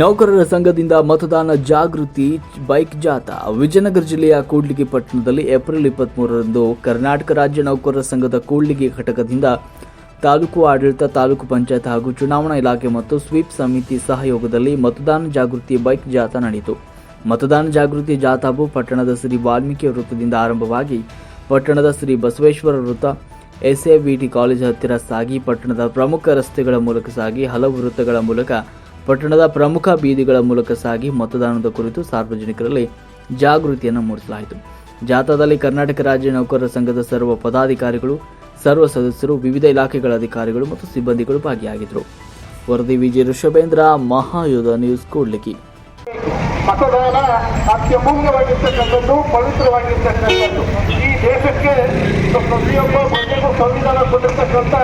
ನೌಕರರ ಸಂಘದಿಂದ ಮತದಾನ ಜಾಗೃತಿ, ಬೈಕ್ ಜಾಥಾ, ವಿಜಯನಗರ ಜಿಲ್ಲೆಯ ಕೂಡ್ಲಿಗಿ ಪಟ್ಟಣದಲ್ಲಿ ಏಪ್ರಿಲ್ ಇಪ್ಪತ್ಮೂರರಂದು ಕರ್ನಾಟಕ ರಾಜ್ಯ ನೌಕರರ ಸಂಘದ ಕೂಡ್ಲಿಗಿ ಘಟಕದಿಂದ ತಾಲೂಕು ಆಡಳಿತ, ತಾಲೂಕು ಪಂಚಾಯತ್ ಹಾಗೂ ಚುನಾವಣಾ ಇಲಾಖೆ ಮತ್ತು ಸ್ವೀಪ್ ಸಮಿತಿ ಸಹಯೋಗದಲ್ಲಿ ಮತದಾನ ಜಾಗೃತಿ, ಬೈಕ್ ಜಾಥಾ ನಡೆಯಿತು. ಮತದಾನ ಜಾಗೃತಿ ಜಾಥಾವು ಪಟ್ಟಣದ ಶ್ರೀ ವಾಲ್ಮೀಕಿ ವೃತ್ತದಿಂದ ಆರಂಭವಾಗಿ ಪಟ್ಟಣದ ಶ್ರೀ ಬಸವೇಶ್ವರ ವೃತ್ತ ಎಸ್ಎವಿಟಿ ಕಾಲೇಜ್ ಹತ್ತಿರ ಸಾಗಿ ಪಟ್ಟಣದ ಪ್ರಮುಖ ರಸ್ತೆಗಳ ಮೂಲಕ ಸಾಗಿ ಹಲವು ವೃತ್ತಗಳ ಮೂಲಕ ಪಟ್ಟಣದ ಪ್ರಮುಖ ಬೀದಿಗಳ ಮೂಲಕ ಸಾಗಿ ಮತದಾನದ ಕುರಿತು ಸಾರ್ವಜನಿಕರಲ್ಲಿ ಜಾಗೃತಿಯನ್ನು ಮೂಡಿಸಲಾಯಿತು. ಜಾಥಾದಲ್ಲಿ ಕರ್ನಾಟಕ ರಾಜ್ಯ ನೌಕರರ ಸಂಘದ ಸರ್ವ ಪದಾಧಿಕಾರಿಗಳು, ಸರ್ವ ಸದಸ್ಯರು, ವಿವಿಧ ಇಲಾಖೆಗಳ ಅಧಿಕಾರಿಗಳು ಮತ್ತು ಸಿಬ್ಬಂದಿಗಳು ಭಾಗಿಯಾಗಿದ್ದರು. ವರದಿ ವಿಜಯ ಋಷಭೇಂದ್ರ, ಮಹಾಯುಧ ನ್ಯೂಸ್ ಕೂಡ್ಲಿಗಿ ಮತದಾನ ಅತ್ಯಮೂಲ್ಯವಾಗಿರ್ತಕ್ಕಂಥದ್ದು, ಪವಿತ್ರವಾಗಿರ್ತಕ್ಕಂಥದ್ದು. ಈ ದೇಶಕ್ಕೆ ಪ್ರತಿಯೊಬ್ಬ ಮನೆಗೂ ಸಂವಿಧಾನ ಕೊಟ್ಟಿರ್ತಕ್ಕಂಥ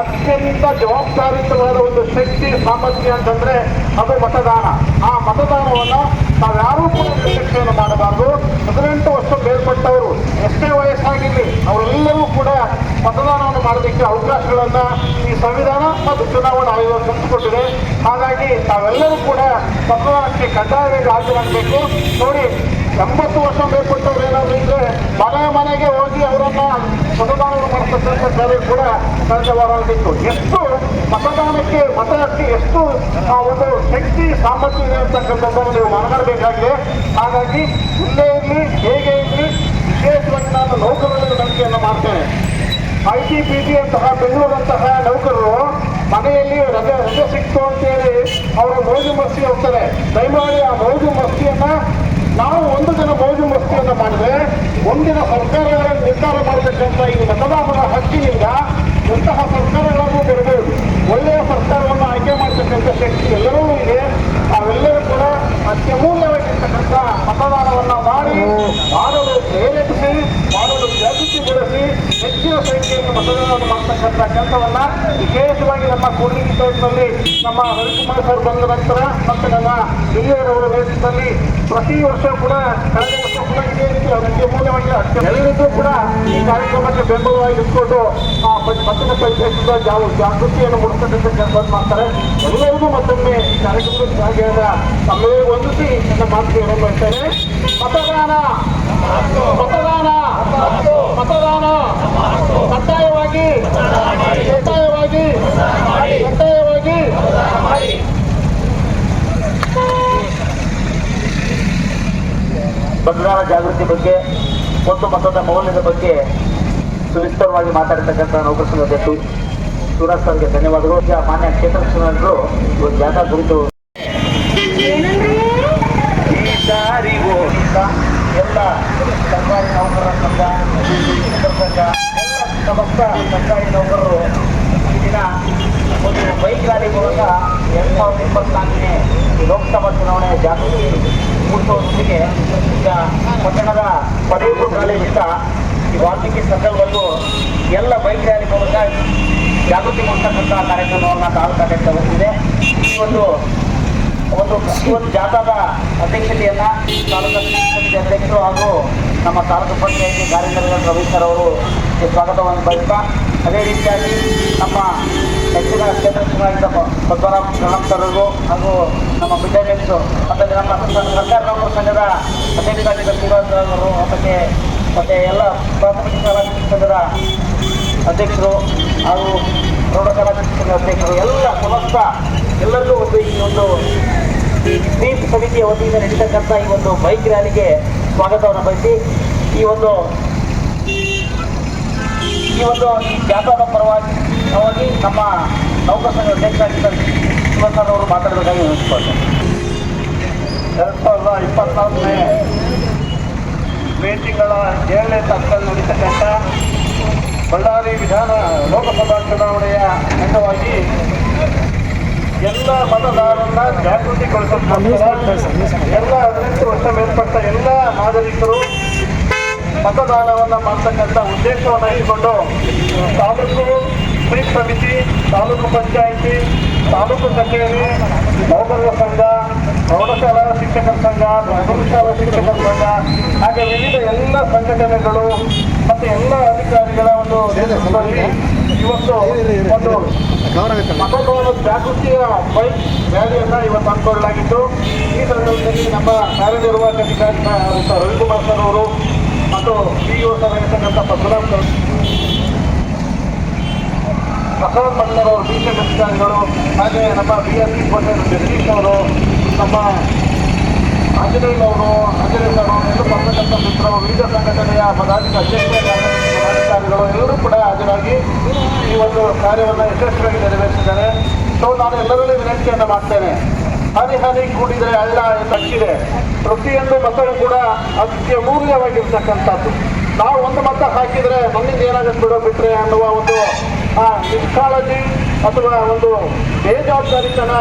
ಅತ್ಯಂತ ಜವಾಬ್ದಾರಿತವಾದ ಒಂದು ಶಕ್ತಿ, ಸಾಮರ್ಥ್ಯ ಅಂತಂದ್ರೆ ಅದು ಮತದಾನ. ಆ ಮತದಾನವನ್ನ ನಾವ್ಯಾರೂ ಕೂಡ ನಿರ್ಲಕ್ಷ್ಯವನ್ನು ಮಾಡಬಾರ್ದು. ಹದಿನೆಂಟು ವರ್ಷ ಮೇಲ್ಪಟ್ಟವರು ಎಷ್ಟೇ ವಯಸ್ಸಾಗಿರಲಿ, ಅವರೆಲ್ಲರೂ ಕೂಡ ಮತದಾನವನ್ನು ಮಾಡಲಿಕ್ಕೆ ಅವಕಾಶಗಳನ್ನು ಈ ಸಂವಿಧಾನ ಮತ್ತು ಚುನಾವಣಾ ಆಯೋಗ ಕಲ್ಪಿಸಿಕೊಟ್ಟಿದೆ ಹಾಗಾಗಿ ತಾವೆಲ್ಲರೂ ಕೂಡ ಮತದಾನಕ್ಕೆ ಕಡ್ಡಾಯವಾಗಿ ಹಾಜರಾಗಬೇಕು. ನೋಡಿ, ಎಂಬತ್ತು ವರ್ಷ ಮೇಲ್ಪಟ್ಟವ್ರು ಏನಾದರೂ ಇದ್ರೆ ಮನೆ ಮನೆಗೆ ಹೋಗಿ ಅವರನ್ನ ಮತದಾನವನ್ನು ಮಾಡತಕ್ಕಂಥ ಕಾರ್ಯ ಕೂಡ ಆಗಿತ್ತು ಎಷ್ಟು ಮತದಾನಕ್ಕೆ ಮತಕ್ಕೆ ಎಷ್ಟು, ಆ, ಒಂದು ಶಕ್ತಿ, ಸಾಮರ್ಥ್ಯ ಇದೆ ಅಂತಕ್ಕಂಥದ್ದನ್ನು ನೀವು ಮನಗಡಬೇಕಾಗಿದೆ. ಹಾಗಾಗಿ ಜಿಲ್ಲೆಯಲ್ಲಿ ವಿಶೇಷವಾಗಿ ನಾನು ನೌಕರರಲ್ಲಿ ನಂಬಿಕೆಯನ್ನು ಮಾಡ್ತೇನೆ ಐ ಟಿ ಪಿ ಟಿ ಅಂತಹ ಬೆಂಗಳೂರಂತಹ ನೌಕರರು ಮನೆಯಲ್ಲಿ ರಜೆ ರಜೆ ಸಿಕ್ತು ಅಂತೇಳಿ ಅವರು ಮೋಜು ಮಸ್ತಿ ಹೋಗ್ತಾರೆ. ದಯಮಾಡಿ ಆ ಮೋಜು ಮಸ್ತಿಯನ್ನ ನಾವು ಒಂದು ದಿನ ಮೋಜು ಮಸ್ತಿಯನ್ನ ಮಾಡಿದ್ರೆ ಒಂದಿನ ಸರ್ಕಾರಗಳನ್ನು ನಿರ್ಧಾರ ಮಾಡಬೇಕಂತ ಈ ಮತದಾನದ ಹಕ್ಕಿನಿಂದ ಇಂತಹ ಸರ್ಕಾರಗಳನ್ನು ಬರಬಹುದು ಹೆಚ್ಚಿನ ಮತದಾನ ಮಾಡ್ತಕ್ಕಂಥ ಕೆಲಸವನ್ನ ವಿಶೇಷವಾಗಿ ನಮ್ಮ ಕೂಡ್ಲಿಗಿ ಸೈಟ್ನಲ್ಲಿ ನಮ್ಮ ರವಿಕುಮಾರ್ ಸರ್ ಬಂದ ನಂತರ ಮತ್ತು ನನ್ನ ಹಿರಿಯರವರ ನೇತೃತ್ವದಲ್ಲಿ ಪ್ರತಿ ವರ್ಷ ಕೂಡ ಕಳೆದ ವರ್ಷ ಕೂಡ ಇದೇ ರೀತಿ ಅದಕ್ಕೆ ಮೂಲವಾಗಿ ಎಲ್ಲರಿಗೂ ಕೂಡ ಈ ಕಾರ್ಯಕ್ರಮಕ್ಕೆ ಬೆಂಬಲವಾಗಿ ಇಟ್ಕೊಂಡು ಆ ಪಂಚಾಯತ್ ಯಾವ ಜಾಗೃತಿಯನ್ನು ಮೂಡಿಸ್ತಕ್ಕಂಥ ಕೆಲಸ ಮಾಡ್ತಾರೆ. ಎಲ್ಲರಿಗೂ ಮತ್ತೊಮ್ಮೆ ಈ ಕಾರ್ಯಕ್ರಮದ ಭಾಗಿಯಾದ ತಮ್ಮೆಲ್ಲರಿಗೂ ವಂದಿಸಿ ನನ್ನ ಹೇಳ್ತೇನೆ. ಮತದಾನ ಮತದಾನ ಮತದಾನ ಕಡ್ಡಾಯವಾಗಿ ಕಡ್ಡಾಯವಾಗಿ ಕಡ್ಡಾಯವಾಗಿ. ಮತದಾನ ಜಾಗೃತಿ ಬಗ್ಗೆ ಮತ್ತು ಮತದ ಮೌಲ್ಯದ ಬಗ್ಗೆ ಸುವಿಸ್ತರವಾಗಿ ಮಾತಾಡಿರ್ತಕ್ಕಂಥ ನೌಕರ ಸಂಘದ ಶಿವರಾಜ್ ಸರ್ಗೆ ಧನ್ಯವಾದಗಳು. ಈಗ ಮಾನ್ಯ ಕ್ಷೇತ್ರ ಚುನಾವಣೆಗಳು ಇವತ್ತು ಜಾಥಾ ಕುರಿತು ಎಲ್ಲ ಸರ್ಕಾರಿ ನೌಕರರ ಸಂಘ ಸಂಘ. ಸಮಸ್ತ ಸರ್ಕಾರಿ ನೌಕರರು ದಿನ ಒಂದು ಬೈಕ್ ರ್ಯಾಲಿ ಮೂಲಕ ಎರಡು ಸಾವಿರದ ಇಪ್ಪತ್ನಾಲ್ಕನೇ ಲೋಕಸಭಾ ಚುನಾವಣೆ ಜಾಗೃತಿ ಮೂಡಿಸುವುದರೊಂದಿಗೆ ಈಗ ಪಟ್ಟಣದ ಪದವಿ ಕಾಲೇಜಿಂದ ಈ ವಾಲ್ಮೀಕಿ ಸರ್ಕಲ್ವರೆಗೂ ಎಲ್ಲ ಬೈಕ್ ರ್ಯಾಲಿ ಮೂಲಕ ಜಾಗೃತಿ ಮೂಡಿಸ್ತಕ್ಕಂಥ ಕಾರ್ಯಕ್ರಮವನ್ನು ತಾಲೂಕು ಆಡಳಿತ ಹೊಂದಿದೆ ಈ ಒಂದು ಒಂದು ಒಂದು ಜಾಥಾದ ಅಧ್ಯಕ್ಷತೆಯನ್ನ ತಾಲೂಕು ಸಮಿತಿ ಅಧ್ಯಕ್ಷರು ಹಾಗೂ ನಮ್ಮ ತಾಲೂಕು ಪಂಚಾಯತಿ ರವಿ ಸರ್ ಅವರು ಸ್ವಾಗತವನ್ನು ಬಯಸ್ತಾ, ಅದೇ ರೀತಿಯಾಗಿ ನಮ್ಮ ಹೆಚ್ಚಿನ ಕ್ಷೇತ್ರ ಚುನಾಯಿತ ಪದ್ಮರಾಮ್ ಸರ್ಗೂ ಹಾಗೂ ನಮ್ಮ ವಿಜಯ್ ಮತ್ತೆ ನಮ್ಮ ಸರ್ಕಾರ ನೌಕರ ಸಂಘದ ಅಧ್ಯಕ್ಷರಾಗಿದ್ದ ಶ್ರೀನಿವಾಸ ಅವರು, ಮತ್ತು ಮತ್ತು ಎಲ್ಲ ಪ್ರಾಥಮಿಕ ಶಾಲಾ ಸಂಘದ ಅಧ್ಯಕ್ಷರು ಹಾಗೂ ಪ್ರೌಢಶಾಲಾ ಅಧ್ಯಕ್ಷರು, ಎಲ್ಲ ಸಮಸ್ತ ಎಲ್ಲರಿಗೂ ಒಂದು ಈ ಒಂದು ಸ್ವೀಪ್ ಸಮಿತಿಯ ವತಿಯಿಂದ ನಡೀತಕ್ಕಂಥ ಈ ಒಂದು ಬೈಕ್ ರ್ಯಾಲಿಗೆ ಸ್ವಾಗತವನ್ನು ಬಯಸಿ, ಈ ಒಂದು ಈ ಒಂದು ಜಾಥಾದ ಪರವಾಗಿ ನಮ್ಮ ನೌಕರ ಸಂಘ ಅಧ್ಯಕ್ಷರಾಗಿದ್ದ ಶಿವಸಾರ್ ಅವರು ಮಾತಾಡಬೇಕಾಗಿ ವಿನಿಸ್ಕೊಳ್ತೇನೆ ಎರಡು ಸಾವಿರದ ಇಪ್ಪತ್ನಾಲ್ಕನೇ ಮೇ ತಿಂಗಳ ಏಳನೇ ತಾರೀಕಲ್ಲಿ ನಡೀತಕ್ಕಂಥ ಬಳ್ಳಾರಿ ವಿಧಾನ ಲೋಕಸಭಾ ಚುನಾವಣೆಯ ಅಂಗವಾಗಿ ಎಲ್ಲ ಮತದಾರರನ್ನ ಜಾಗೃತಿಗೊಳಿಸೋದಕ್ಕೋಸ್ಕರ ಎಲ್ಲ ಹದಿನೆಂಟು ವರ್ಷ ಮೇಲ್ಪಟ್ಟ ಎಲ್ಲ ನಾಗರಿಕರು ಮತದಾನವನ್ನು ಮಾಡ್ತಕ್ಕಂಥ ಉದ್ದೇಶವನ್ನು ಇಟ್ಟುಕೊಂಡು ತಾಲೂಕು ಸ್ವೀಪ್ ಸಮಿತಿ ತಾಲೂಕು ಪಂಚಾಯಿತಿ ತಾಲೂಕು ಕಚೇರಿ ನೌಕರರ ಸಂಘ ಪ್ರೌಢಶಾಲಾ ಶಿಕ್ಷಕರ ಸಂಘ ಪ್ರೌಢಶಾಲಾ ಶಾಲಾ ಶಿಕ್ಷಕರ ಸಂಘ ಹಾಗೆ ವಿವಿಧ ಎಲ್ಲ ಸಂಘಟನೆಗಳು ಮತ್ತು ಎಲ್ಲ ಅಧಿಕಾರಿಗಳ ಒಂದು ಇವತ್ತು ಒಂದು ಮತದಾನ ಜಾಗೃತಿಯ ಬೈಕ್ ರ್ಯಾಲಿಯನ್ನ ಇವತ್ತು ಹಮ್ಮಿಕೊಳ್ಳಲಾಗಿತ್ತು. ಈ ಸಂದರ್ಭದಲ್ಲಿ ನಮ್ಮ ಕಾರ್ಯನಿರ್ವಾಹಕ ಅಧಿಕಾರಿ ರವಿಕುಮಾರ್ ಸರ್ ಅವರು ಮತ್ತು ಸಿಇಒ ಸರ್ ಆಗಿರ್ತಕ್ಕಂಥ ಸರ್, ಪ್ರಸಾದ್ ಅವರು ಬಿ ಅಧಿಕಾರಿಗಳು ಹಾಗೆ ನಮ್ಮ ಬಿ ಎಸ್ ಸಿ ಜಗದೀಶ್ ಅವರು, ನಮ್ಮ ಆಂಜನೇಯ ಅವರು ಅವರು ಬರ್ತಕ್ಕಂಥ ಮಿತ್ರರು, ವಿವಿಧ ಸಂಘಟನೆಯ ಪದಾಧಿಕಾರಿ ಪದಾಧಿಕಾರಿಗಳು ಎಲ್ಲರೂ ಕೂಡ ಹಾಜರಾಗಿ ಈ ಒಂದು ಕಾರ್ಯವನ್ನು ಯಶಸ್ವಿಯಾಗಿ ನೆರವೇರಿಸಿದ್ದಾರೆ. ಸೊ ನಾನು ಎಲ್ಲರಲ್ಲೂ ವಿನಂತಿಯನ್ನು ಮಾಡ್ತೇನೆ. ಹನಿ ಹನಿ ಕೂಡಿದರೆ ಹಳ್ಳ ತಕ್ಕಿದೆ ಪ್ರತಿಯೊಂದು ಮತಗಳು ಕೂಡ ಅತ್ಯಮೂಲ್ಯವಾಗಿರ್ತಕ್ಕಂಥದ್ದು ನಾವು ಒಂದು ಮತ ಹಾಕಿದರೆ ನನ್ನಿಂದ ಏನಾಗುತ್ತೆ ಬಿಡೋ ಬಿಟ್ರೆ ಅನ್ನುವ ಒಂದು ನಿಷ್ಕಾಳಜಿ ಅಥವಾ ಒಂದು ಬೇಜವಾಬ್ದಾರಿತನ